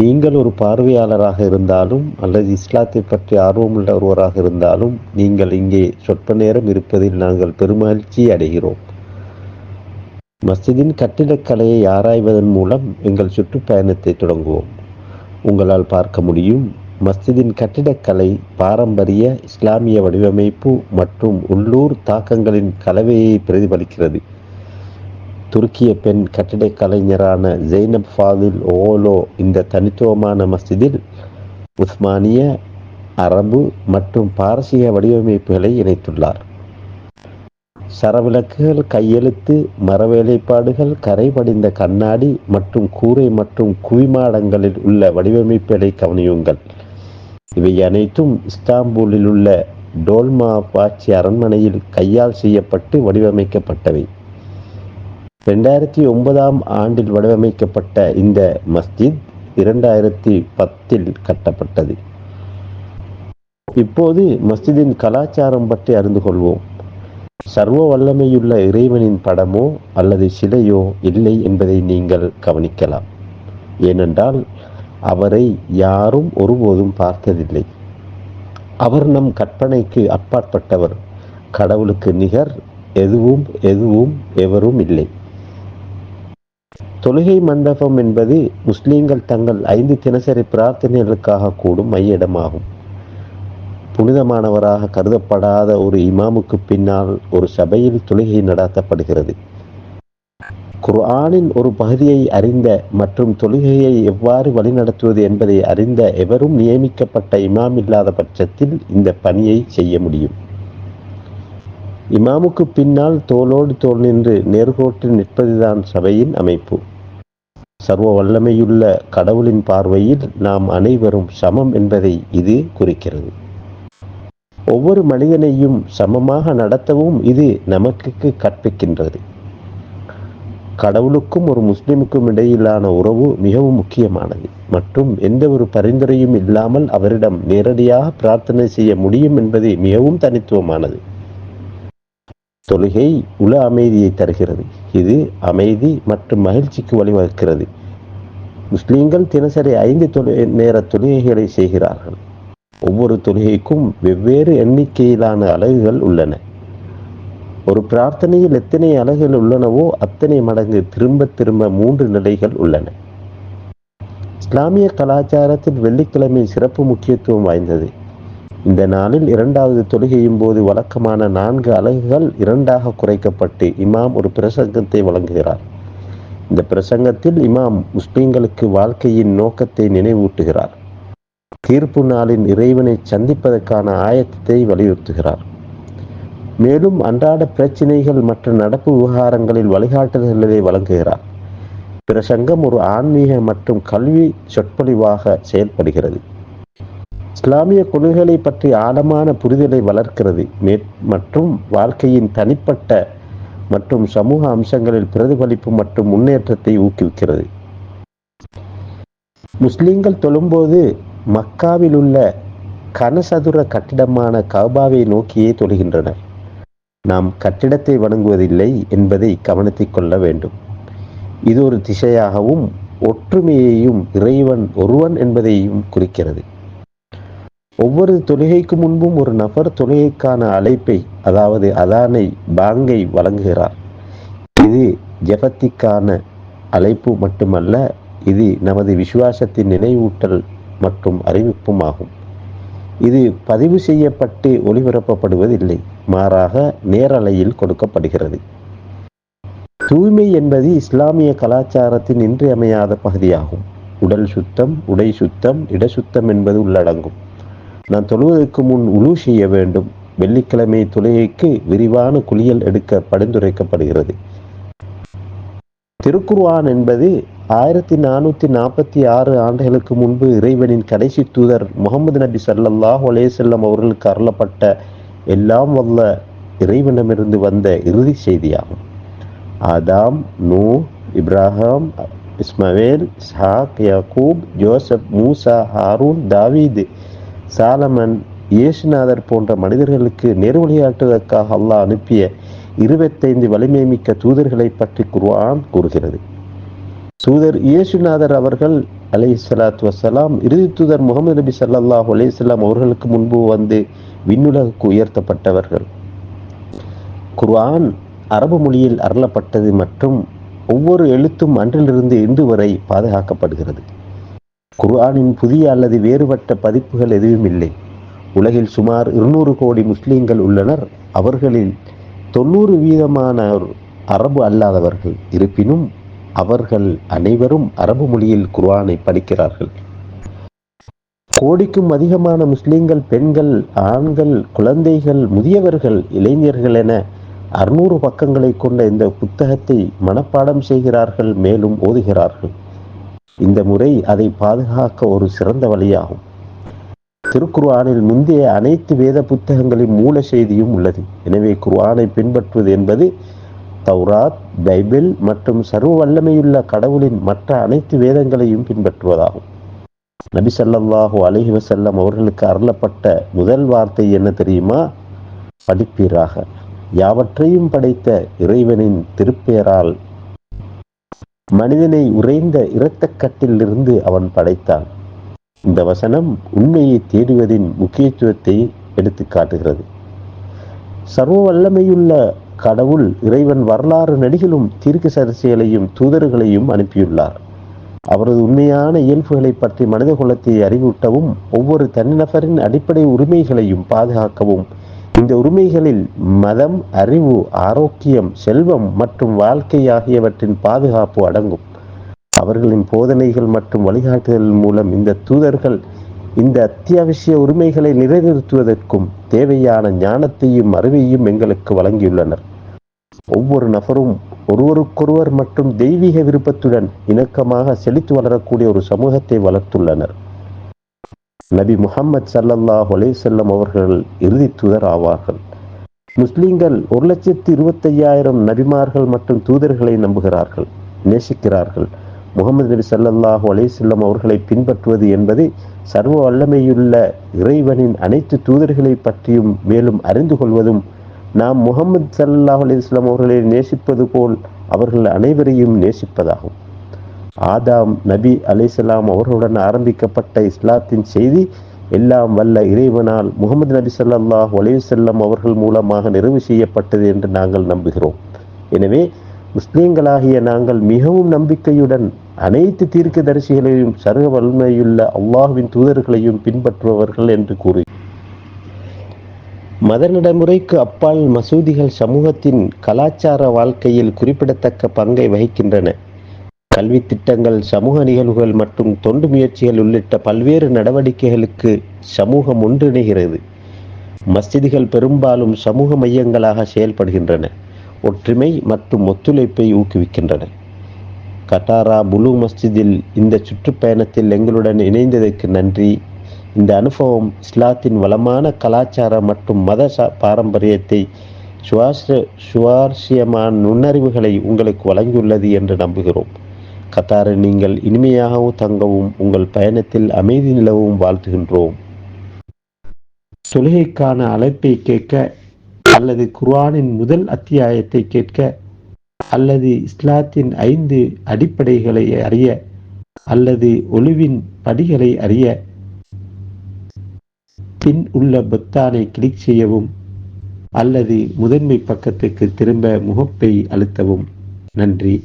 நீங்கள் ஒரு பார்வையாளராக இருந்தாலும் அல்லது இஸ்லாத்தை பற்றி ஆர்வமுள்ள ஒருவராக இருந்தாலும் நீங்கள் இங்கே சொற்ப நேரம் இருப்பதில் நாங்கள் பெருமகிழ்ச்சி அடைகிறோம். மஸ்ஜிதின் கட்டிடக்கலையை ஆராய்வதன் மூலம் எங்கள் சுற்றுப்பயணத்தை தொடங்குவோம். உங்களால் பார்க்க முடியும் மஸ்ஜிதின் கட்டிடக்கலை பாரம்பரிய இஸ்லாமிய வடிவமைப்பு மற்றும் உள்ளூர் தாக்கங்களின் கலவையை பிரதிபலிக்கிறது. துருக்கிய பெண் கட்டிடக் கலைஞரான ஜெய்னப் ஃபாதில் ஓலோ இந்த தனித்துவமான மஸ்ஜிதில் உஸ்மானிய அரபு மற்றும் பாரசீக வடிவமைப்புகளை இணைத்துள்ளார். சரவிளக்குகள் கையெழுத்து மரவேலைப்பாடுகள் கரை படிந்த கண்ணாடி மற்றும் கூரை மற்றும் குவிமாடங்களில் உள்ள வடிவமைப்புகளை கவனியுங்கள். இவை அனைத்தும் இஸ்தாம்பூலில் உள்ள டோல்மா பாச்சி அரண்மனையில் கையால் செய்யப்பட்டு வடிவமைக்கப்பட்டவை. ரெண்டாயிரத்தி ஒன்பதாம் ஆண்டில் வடிவமைக்கப்பட்ட இந்த மஸ்ஜித் இரண்டாயிரத்தி பத்தில் கட்டப்பட்டது. இப்போது மஸ்ஜிதின் கலாச்சாரம் பற்றி அறிந்து கொள்வோம். சர்வ வல்லமையுள்ள இறைவனின் படமோ அல்லது சிலையோ இல்லை என்பதை நீங்கள் கவனிக்கலாம். ஏனென்றால் அவரை யாரும் ஒருபோதும் பார்த்ததில்லை. அவர் நம் கற்பனைக்கு அப்பாற்பட்டவர். கடவுளுக்கு நிகர் எதுவும் எதுவும் எவரும் இல்லை. தொழுகை மண்டபம் என்பது முஸ்லீம்கள் தங்கள் ஐந்து தினசரி பிரார்த்தனைகளுக்காக கூடும் மைய இடமாகும் புனிதமானவராக கருதப்படாத ஒரு இமாமுக்கு பின்னால் ஒரு சபையில் தொழுகை நடாத்தப்படுகிறது. குர்ஆனின் ஒரு பகுதியை அறிந்த மற்றும் தொழுகையை எவ்வாறு வழிநடத்துவது என்பதை அறிந்த எவரும் நியமிக்கப்பட்ட இமாம் இல்லாத பட்சத்தில் இந்த பணியை செய்ய முடியும். இமாமுக்கு பின்னால் தோளோடு தோல் நின்று நேர்கோட்டில் நிற்பதுதான் சபையின் அமைப்பு. சர்வ வல்லமையுள்ள கடவுளின் பார்வையில் நாம் அனைவரும் சமம் என்பதை இது குறிக்கிறது. ஒவ்வொரு மனிதனையும் சமமாக நடத்தவும் இது நமக்கு கற்பிக்கின்றது. கடவுளுக்கும் ஒரு முஸ்லிமுக்கும் இடையிலான உறவு மிகவும் முக்கியமானது. மற்றும் எந்த ஒரு பரிந்துரையும் இல்லாமல் அவரிடம் நேரடியாக பிரார்த்தனை செய்ய முடியும் என்பது மிகவும் தனித்துவமானது. தொழுகை உல அமைதியை தருகிறது. இது அமைதி மற்றும் மகிழ்ச்சிக்கு வழிவகுக்கிறது. முஸ்லீம்கள் தினசரி ஐந்து தொழு நேர தொழுகைகளை செய்கிறார்கள். ஒவ்வொரு தொழுகைக்கும் வெவ்வேறு எண்ணிக்கையிலான அலகுகள் உள்ளன. ஒரு பிரார்த்தனையில் எத்தனை அலகுகள் உள்ளனவோ அத்தனை மடங்கு திரும்ப திரும்ப மூன்று நிலைகள் உள்ளன. இஸ்லாமிய கலாச்சாரத்தில் வெள்ளிக்கிழமை சிறப்பு முக்கியத்துவம் வாய்ந்தது. இந்த நாளில் இரண்டாவது தொழுகையின் போது வழக்கமான நான்கு அலகுகள் இரண்டாக குறைக்கப்பட்டு இமாம் ஒரு பிரசங்கத்தை வழங்குகிறார். இந்த பிரசங்கத்தில் இமாம் முஸ்லிம்களுக்கு வாழ்க்கையின் நோக்கத்தை நினைவூட்டுகிறார். தீர்ப்பு நாளின் இறைவனை சந்திப்பதற்கான ஆயத்தத்தை வலியுறுத்துகிறார். மேலும் அன்றாட பிரச்சினைகள் மற்றும் நடப்பு விவகாரங்களில் வழிகாட்டுதல்களை வழங்குகிறார். பிரசங்கம் ஒரு ஆன்மீக மற்றும் கல்வி சொற்பொழிவாக செயல்படுகிறது. இஸ்லாமிய கொள்கைகளை பற்றி ஆழமான புரிதலை வளர்க்கிறது. மற்றும் வாழ்க்கையின் தனிப்பட்ட மற்றும் சமூக அம்சங்களில் பிரதிபலிப்பு மற்றும் முன்னேற்றத்தை ஊக்குவிக்கிறது. முஸ்லீம்கள் தொழும்போது மக்காவில் உள்ள கனசதுர கட்டிடமான கபாவை நோக்கியே தொழுகின்றனர். நாம் கட்டிடத்தை வணங்குவதில்லை என்பதை கவனத்தில் கொள்ள வேண்டும். இது ஒரு திசையாகவும் ஒற்றுமையையும் இறைவன் ஒருவன் என்பதையும் குறிக்கிறது. ஒவ்வொரு தொழுகைக்கு முன்பும் ஒரு நபர் தொழுகைக்கான அழைப்பை அதாவது அதானை பாங்கை வழங்குகிறார். இது ஜபத்திக்கான அழைப்பு மட்டுமல்ல இது நமது விசுவாசத்தின் நினைவூட்டல் மற்றும் அறிவிப்பும் ஆகும் இது பதிவு செய்யப்பட்டு ஒளிபரப்பப்படுவதில்லை மாறாக நேரலையில் கொடுக்கப்படுகிறது. தூய்மை என்பது இஸ்லாமிய கலாச்சாரத்தின் இன்றியமையாத பகுதியாகும். உடல் சுத்தம் உடை சுத்தம் இட சுத்தம் என்பது உள்ளடங்கும். நான் தொழுவதற்கு முன் உழு செய்ய வேண்டும். வெள்ளிக்கிழமை தொழுகைக்கு விரிவான குளியல் எடுக்க பரிந்துரைக்கப்படுகிறது. திருக்குர்வான் என்பது ஆயிரத்தி நானூற்றி நாற்பத்தி ஆறு ஆண்டுகளுக்கு முன்பு இறைவனின் கடைசி தூதர் முகமது நபி சல்லாஹ் அலேசல்லம் அவர்களுக்கு அருளப்பட்ட எல்லாம் வல்ல இறைவனிடமிருந்து வந்த இறுதி செய்தியாகும். Adam Nuh Ibrahim Ishmael Ishaq Yaqub Joseph Musa Harun தாவீது சாலமன் இயேசுநாதர் போன்ற மனிதர்களுக்கு நேர்வழியாற்றுவதற்காக அல்லாஹ் அனுப்பிய இருபத்தைந்து வலிமை மிக்க தூதர்களை பற்றி குர்ஆன் கூறுகிறது. தூதர் இயேசுநாதர் அவர்கள் அலை சலாத்து வசலாம் இறுதி தூதர் முகமது நபி சல்லாஹ் அலைஹி அவர்களுக்கு முன்பு வந்து விண்ணுலகுக்கு உயர்த்தப்பட்டவர்கள். குர்ஆன் அரபு மொழியில் அருளப்பட்டது மற்றும் ஒவ்வொரு எழுத்தும் அன்றிலிருந்து இன்று வரை பாதுகாக்கப்படுகிறது. குர்ஆனின் புதிய அல்லது வேறுபட்ட பதிப்புகள் எதுவும் இல்லை உலகில் சுமார் இருநூறு கோடி முஸ்லிம்கள் உள்ளனர். அவர்களில் தொண்ணூறு வீதமானோர் அரபு அல்லாதவர்கள். இருப்பினும் அவர்கள் அனைவரும் அரபு மொழியில் குர்ஆனை படிக்கிறார்கள். கோடிக்கும் அதிகமான முஸ்லீம்கள் பெண்கள் ஆண்கள் குழந்தைகள் முதியவர்கள் இளைஞர்கள் என அறுநூறு பக்கங்களை கொண்ட இந்த புத்தகத்தை மனப்பாடம் செய்கிறார்கள் மேலும் ஓதுகிறார்கள். இந்த முறை அதை பாதுகாக்க ஒரு சிறந்த வழியாகும். திருக்குர்ஆனில் முந்தைய அனைத்து வேத புத்தகங்களின் மூல செய்தியும் உள்ளது. எனவே குர்ஆனை பின்பற்றுவது என்பது தௌராத் பைபிள் மற்றும் சர்வ வல்லமையுள்ள கடவுளின் மற்ற அனைத்து வேதங்களையும் பின்பற்றுவதாகும். நபி ஸல்லல்லாஹு அலஹி வசல்லம் அவர்களுக்கு அருளப்பட்ட முதல் வார்த்தை என்ன தெரியுமா? படிப்பீராக. யாவற்றையும் படைத்த இறைவனின் திருப்பெயரால் மனிதனை உறைந்த இரத்தக்கட்டிலிருந்து அவன் படைத்தான். இந்த வசனம் உண்மையை தேடுவதின் முக்கியத்துவத்தை எடுத்து காட்டுகிறது. சர்வ வல்லமையுள்ள கடவுள் இறைவன் வரலாறு நடிகளும் தீர்க்க சரிசைகளையும் தூதர்களையும் அனுப்பியுள்ளார். அவரது உண்மையான இயல்புகளை பற்றி மனித குலத்தை அறிவூட்டவும் ஒவ்வொரு தனிநபரின் அடிப்படை உரிமைகளையும் பாதுகாக்கவும் இந்த உரிமைகளில் மதம் அறிவு ஆரோக்கியம் செல்வம் மற்றும் வாழ்க்கை ஆகியவற்றின் பாதுகாப்பு அடங்கும். அவர்களின் போதனைகள் மற்றும் வழிகாட்டுதல் மூலம் இந்த தூதர்கள் இந்த அத்தியாவசிய உரிமைகளை நிறைநிறுத்துவதற்கும் தேவையான ஞானத்தையும் அறிவையும் எங்களுக்கு வழங்கியுள்ளனர். ஒவ்வொரு நபரும் ஒருவருக்கொருவர் மற்றும் தெய்வீக விருப்பத்துடன் இணக்கமாக செழித்து வளரக்கூடிய ஒரு சமூகத்தை வளர்த்துள்ளனர். நபி முகமது சல்லல்லாஹ் செல்லம் அவர்கள் இறுதி தூதர் ஆவார்கள். முஸ்லிம்கள் ஒரு லட்சத்தி இருபத்தையாயிரம் நபிமார்கள் மற்றும் தூதர்களை நம்புகிறார்கள் நேசிக்கிறார்கள். முகமது நபி ஸல்லல்லாஹு அலேசல்லம் அவர்களை பின்பற்றுவது என்பது சர்வ வல்லமையுள்ள இறைவனின் அனைத்து தூதர்களை பற்றியும் மேலும் அறிந்து கொள்வதும் நாம் முகமது சல்லாஹ் அலிஸ்லாம் அவர்களை நேசிப்பது போல் அவர்கள் அனைவரையும் நேசிப்பதாகும். ஆதாம் நபி அலிசலாம் அவர்களுடன் ஆரம்பிக்கப்பட்ட இஸ்லாத்தின் செய்தி எல்லாம் வல்ல இறைவனால் முகமது நபி சல்லாஹ் அலைஹி அவர்கள் மூலமாக நிறைவு செய்யப்பட்டது என்று நாங்கள் நம்புகிறோம். எனவே முஸ்லீம்களாகிய நாங்கள் மிகவும் நம்பிக்கையுடன் அனைத்து தீர்க்கதரிசிகளையும் சர்வ வலிமையுள்ள அல்லாஹுவின் தூதர்களையும் பின்பற்றுபவர்கள் என்று கூறி. மத நடைமுறைக்கு அப்பால் மசூதிகள் சமூகத்தின் கலாச்சார வாழ்க்கையில் குறிப்பிடத்தக்க பங்கை வகிக்கின்றன. கல்வி திட்டங்கள் சமூக நிகழ்வுகள் மற்றும் தொண்டு முயற்சிகள் உள்ளிட்ட பல்வேறு நடவடிக்கைகளுக்கு சமூகம் ஒன்றிணைகிறது. மஸ்ஜிதுகள் பெரும்பாலும் சமூக மையங்களாக செயல்படுகின்றன. ஒற்றுமை மற்றும் ஒத்துழைப்பை ஊக்குவிக்கின்றன கட்டாரா புலு மஸ்ஜிதில் இந்த சுற்றுப்பயணத்தில் எங்களுடன் இணைந்ததற்கு நன்றி. இந்த அனுபவம் இஸ்லாத்தின் வளமான கலாச்சார மற்றும் மத சா- பாரம்பரியத்தை சுவாச சுவாரஸ்யமான நுண்ணறிவுகளை உங்களுக்கு வழங்கியுள்ளது என்று நம்புகிறோம். கத்தாரில் நீங்கள் இனிமையாகவும் தங்கவும் உங்கள் பயணத்தில் அமைதி நிலவும் வாழ்த்துகின்றோம். தொழுகைக்கான அழைப்பை கேட்க அல்லது குர்ஆனின் முதல் அத்தியாயத்தை கேட்க அல்லது இஸ்லாத்தின் ஐந்து அடிப்படைகளை அறிய அல்லது ஒளிவின் படிகளை அறிய பின் உள்ள பொத்தானை கிளிக் செய்யவும் அல்லது முதன்மை பக்கத்துக்கு திரும்ப முகப்பை அழுத்தவும். நன்றி.